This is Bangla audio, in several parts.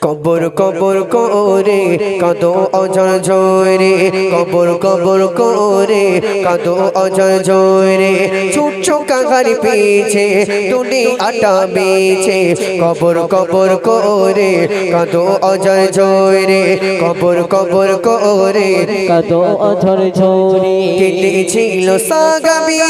কবর কবর করে কত অজর জয়রে কবর কবর করে কত অজর জয়রে ছুটছ কাকার পিছে টুনি আটা বেছে কবর কবর করে কত অজর জয়রে কবর কবর করে কত অঝর ঝরি। কেটেছিল সাগাবি।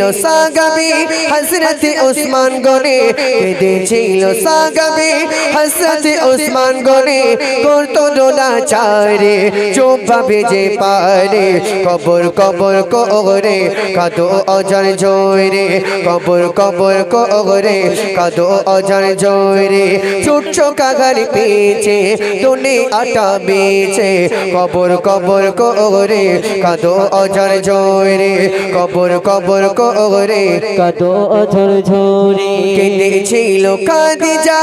কেঁদেছিল সাগাবি হজরত ওসমান গনে। কেঁদেছিল সাগাবি হজরত ওসমান গনে। করতো ডোলা চারে চোপা বেজে পারে। কবর কবর করে, কাদো অজর জয়রে কবর কবর করে, কাদো অজর জয়রে ছুটছ কাগার পেয়েছে টুনি আটা বেছে কবর কবর করে, কাদো অজর জয়রে কবর কবর করে কত ঝরঝরে ঝরি। কেঁদেছিল কাদিজা।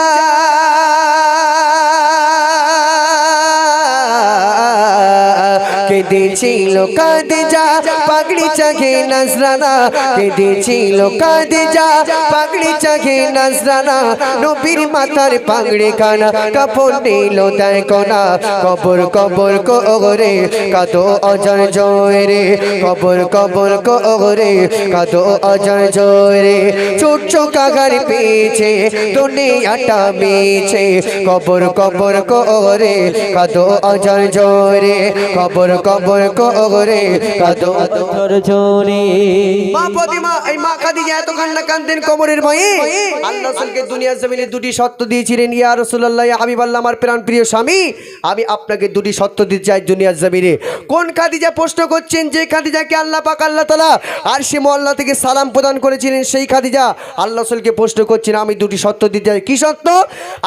কেঁদেছিল কাদিজা, পাগড়ি চাঘে নজরানা, কেঁদেছিল কাদিজা, পাগড়ি চাঘে নজরানা, নবীর মাথার পাগড়ি খানা, কাপড় নিল দেয় কোনা কবর কবর করে, কাদো অজর জয় রে, কবর কবর করে, কাদো অজর জয় রে ছোট কাগার পেয়েছে দুনিয়াটা মেছে কবর কবর করে, কাদো অজর জয় রে, কবর কবর করে কাদো অঝর ঝরি। মা প্রতিমা এই মা খাদিজা এত কান্না কান্দেন কবরের ভয়ে? আল্লাহ রাসূলকে দুনিয়ার জমিনে দুটি সত্য দিয়েছিলেন ইয়া রাসূলুল্লাহ ইয়া হাবিবাল্লাহ আমার প্রাণ প্রিয় স্বামী আমি আপনাকে দুটি সত্য দিতে চাই দুনিয়ার জমিনে। কোন খাদিজা প্রশ্ন করছেন যে খাদিজাকে আল্লাহ পাক আল্লাহ তাআলা আর সে মহল্লা থেকে সালাম প্রদান করেছিলেন সেই খাদিজা? আল্লাহ রাসূলকে প্রশ্ন করছেন আমি দুটি সত্য দিতে চাই। কি সত্য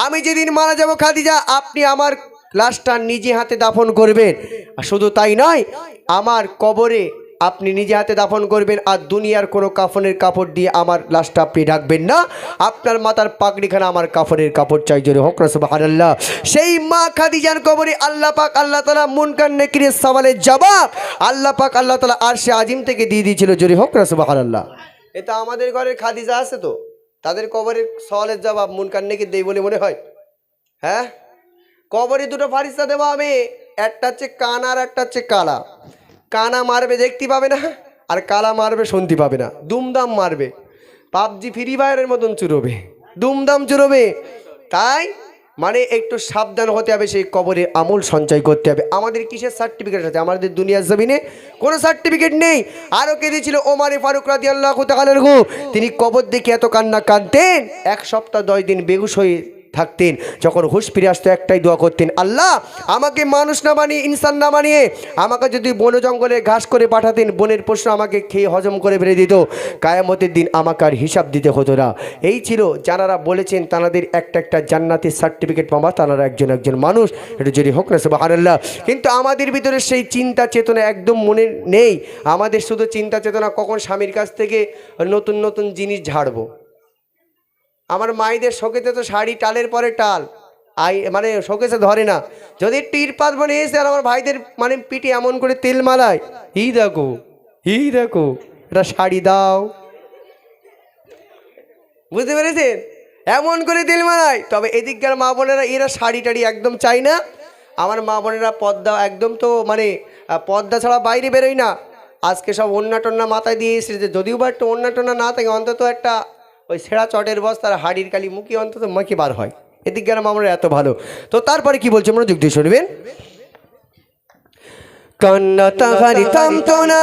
আমি যেদিন মারা যাব খাদিজা আপনি আমার লাশটা নিজে হাতে দাফন করবেন। শুধু তাই নয়, আমার কবরে আপনি নিজে হাতে দাফন করবেন আর দুনিয়ার কোনো কাফনের কাপড় দিয়ে আমার লাশটা আপনি ঢাকবেন না। আপনার মাথার পাগড়িখানা আমার কাফনের কাপড় চাই, জোরে হোক আল্লাহ সেই মা খাদিজার কবরে আল্লাহ পাক, আল্লাহ তালা মুনকান নেকিরের সওয়ালের জবাব আল্লাহ পাক, আল্লাহ তালা আর সে আজিম থেকে দিয়ে দিয়েছিল, জোরে হোক আল্লাহ এটা আমাদের ঘরের খাদিজা আছে তো, তাদের কবরের সওয়ালের জবাব মুনকান নেকির দেই বলে মনে হয়। হ্যাঁ? কবরে দুটো ফারিস্তা দেওয়া হবে একটা হচ্ছে কানা আর একটা হচ্ছে কালা। কানা মারবে, দেখতে পাবে না, আর কালা মারবে, শুনতে পাবে না। দুমদাম মারবে। পাবজি, ফ্রি ফায়ারের মতন চুরোবে। দুমদাম চুরোবে। তাই মানে একটু সাবধান হতে হবে, সেই কবরে আমল সঞ্চয় করতে হবে। আমাদের কিসের সার্টিফিকেট আছে? আমাদের দুনিয়ার জমিনে কোনো সার্টিফিকেট নেই। আরও কে কেঁদেছিল ওমারে ফারুক রাজি আল্লাহ তিনি কবর দেখে এত কান্না কাঁদতেন। এক সপ্তাহ, দশ দিন বেগুস হয়ে থাকতেন। যখন হুশ ফিরে আসতো, একটাই দোয়া করতেন, আল্লাহ, আমাকে মানুষ না বানিয়ে, ইনসান না বানিয়ে, আমাকে যদি বন জঙ্গলে ঘাস করে পাঠাতেন, বনের পশু আমাকে খেয়ে হজম করে বেড়ে দিত। কায়ামতের দিন আমাকে আর হিসাব দিতে হতো না। এই ছিল যারা বলেছেন, তানাদের একটা একটা জান্নাতের সার্টিফিকেট পাওয়া, তানারা একজন একজন মানুষ। এটা যদি হোক না সব আল্লাহ কিন্তু আমাদের ভিতরে সেই চিন্তা চেতনা একদম মনে নেই। আমাদের শুধু চিন্তা চেতনা, কখন স্বামীর কাছ থেকে নতুন নতুন জিনিস ঝাড়বো। আমার মায়েদের শোকেতে তো শাড়ি টালের পরে টাল। আই মানে শোকেসে ধরে না। যদি টির পাত বনে এসে আর আমার ভাইদের মানে পিঠে এমন করে তেল মালায় ই দেখো ই দেখো, এটা শাড়ি দাও। বুঝতে পেরেছেন? এমন করে তেল মালায়। তবে এদিককার মা বোনেরা, এরা শাড়ি টাড়ি একদম চাই না। আমার মা বোনেরা পদ্মা একদম তো মানে পদ্মা ছাড়া বাইরে বেরোয় না। আজকে সব অন্যা টন্না মাথায় দিয়ে এসেছে। যদিও বা একটু অন্যা টন্না না থাকে, অন্তত একটা ওই সেরা চটের বস, তার হাড়ির কালি মুখি, অন্তত মাখি বার হয়। এদিক গেলাম, আমরা এত ভালো। তো তারপরে কি বলছে, মনোযোগ দিয়ে শুনবেন? কন্নতা তাহারি থামতো না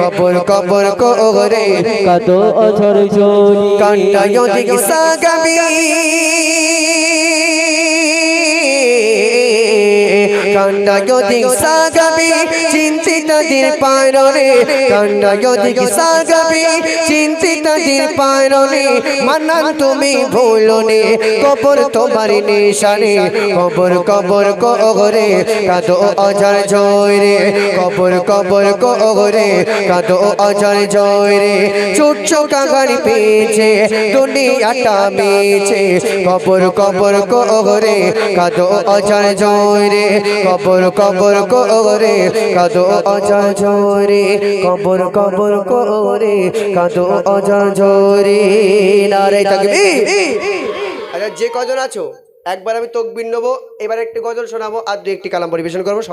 কবর কবর করে কত অথর ঝরি কান্না yodik sagami কান্না yodik sagami চিনতে চিন্তিতাদের পায়রনে। কান্না অধিক সাগাবি চিন্তিতাদের পায়রনে। মান্নান তুমি ভুলনে, কবর তোমার নিশানে। কবর কবর, কবরে, কাদো অজর জয়রে। কবর কবর, কবরে, কাদো অজর জয়রে। ছোট্ট কাগারি পেয়েছে, দুনিয়াটা মেছে কবর কবর, কবরে, কাদো অজর জয়রে। কবর কবর করে, কাদো অজা জয়রে কবর কবর করে, কাদো অজা জয়রে নারে থাকবি আচ্ছা যে কজন আছো? একবার আমি তকবির নেব, এবার একটি গজল শোনাবো, আর দু একটি কালাম পরিবেশন করব